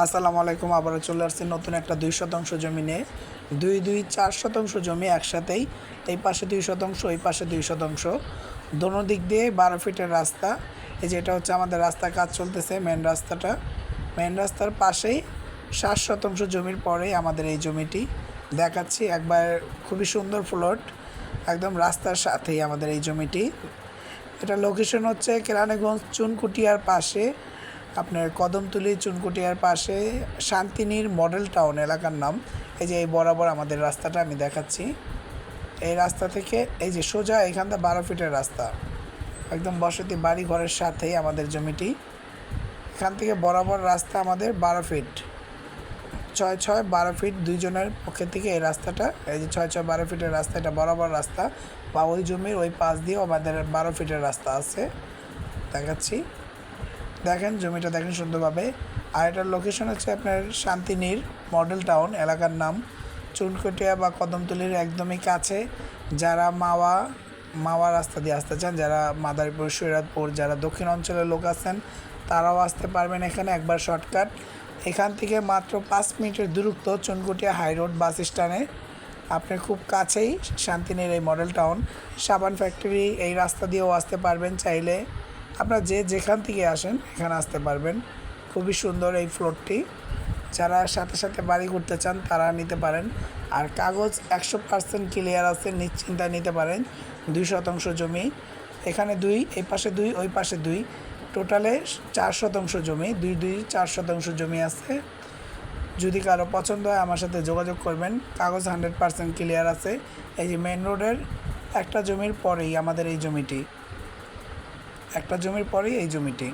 আসসালামু আলাইকুম, আবারও চলে আসছি নতুন একটা দুই শতাংশ জমি নিয়ে। দুই দুই, চার শতাংশ জমি একসাথেই, এই পাশে দুই শতাংশ, ওই পাশে দুই শতাংশ। দোনো দিক দিয়ে বারো ফিটের রাস্তা, এই যে এটা হচ্ছে আমাদের রাস্তা কাজ চলতেছে মেন রাস্তাটা। মেন রাস্তার পাশেই সাত শতাংশ জমির পরেই আমাদের এই জমিটি। দেখাচ্ছি একবার খুবই সুন্দর ফ্লট একদম রাস্তার সাথেই আমাদের এই জমিটি। এটা লোকেশন হচ্ছে কেরানীগঞ্জ চুনকুটিয়ার পাশে আপনার কদমতলি চুনকুটিয়ার পাশে শান্তিনীর মডেল টাউন এলাকার নাম। এই যে এই বরাবর আমাদের রাস্তাটা আমি দেখাচ্ছি। এই রাস্তা থেকে এই যে সোজা এখানটা বারো ফিটের রাস্তা। একদম বসতি বাড়ি ঘরের সাথেই আমাদের জমিটি। এখান থেকে বরাবর রাস্তা আমাদের বারো ফিট। ছয় ছয় বারো ফিট দুইজনের পক্ষে থেকে এই রাস্তাটা, এই যে ছয় ছয় বারো ফিটের রাস্তা, এটা বরাবর রাস্তা। বা ওই জমির ওই পাশ দিয়েও আমাদের বারো ফিটের রাস্তা আছে। দেখাচ্ছি। দেখেন, জমিটা দেখেন সুন্দরভাবে আর এটার লোকেশন হচ্ছে আপনার শান্তিনীর মডেল টাউন এলাকার নাম চুনকটিয়া বা কদমতলির একদমই কাছে। যারা মাওয়া মাওয়া রাস্তা দিয়ে আসতে চান, যারা মাদারীপুর সৈরাতপুর যারা দক্ষিণ অঞ্চলের লোক আছেন, তারাও আসতে পারবেন এখানে একবার শর্টকাট এখান থেকে মাত্র পাঁচ মিনিটের দূরত্ব চুনকুটিয়া হাই রোড বাস স্ট্যান্ডে আপনি খুব কাছেই শান্তিনীর এই মডেল টাউন সাবান ফ্যাক্টরি এই রাস্তা দিয়েও আসতে পারবেন চাইলে। আপনারা যে যেখান থেকে আসেন, এখানে আসতে পারবেন। খুবই সুন্দর এই ফ্লোরটি যারা সাথে সাথে বাড়ি করতে চান, তারা নিতে পারেন। আর কাগজ একশো পার্সেন্ট ক্লিয়ার আছে নিশ্চিন্তায় নিতে পারেন। দুই শতাংশ জমি। এখানে দুই, এই পাশে দুই, ওই পাশে দুই। টোটালে চার শতাংশ জমি, দুই দুই, চার শতাংশ জমি আছে। যদি কারও পছন্দ হয়, আমার সাথে যোগাযোগ করবেন। কাগজ হান্ড্রেড পার্সেন্ট ক্লিয়ার আছে। এই যে মেন রোডের একটা জমির পরেই আমাদের এই জমিটি। একটা জমির পরেই এই জমিটি।